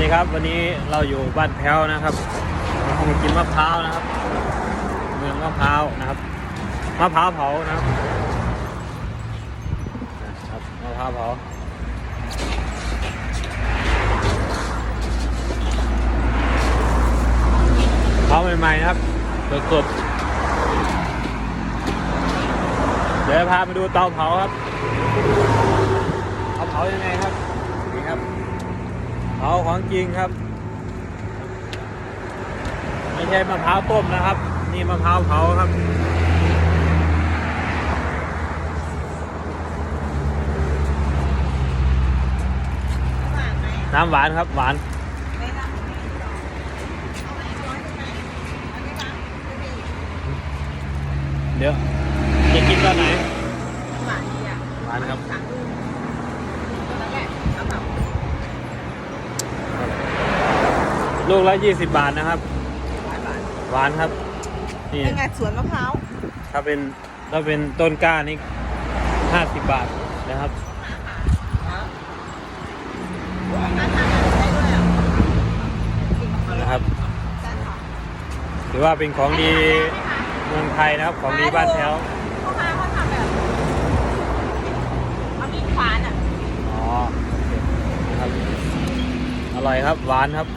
ดีครับวันนี้เราอยู่บ้านแพ้วนะครับเรามากินมะพร้าวนะครับ เมืองมะพร้าวนะครับมะพร้าวเผานะครับครับมะพร้าวเผาเผาใหม่ๆนะครับสดๆเดี๋ยวพาไปดูเตาเผาครับเขาเผายังไงครับนี่ครับ เผา ของจริงครับ ไม่ใช่มะพร้าวต้มนะครับ นี่มะพร้าวเผาครับ น้ำหวานครับหวานเดี๋ยวจะกินตอนไหนหวานครับ ลูกละยี่สิบบาทนะครับ หวานครับ นี่เป็นไงสวนมะพร้าว ถ้าเป็นถ้าเป็นต้นกล้านี่ห้าสิบบาทนะครับนะครับถือว่าเป็นของดีเมืองไทยนะครับ ของดีบ้านแถวพ่อค้าเขาทำแบบเอามีดขวานอะ อ๋อโอเคนะครับอร่อยครับ หวานครับ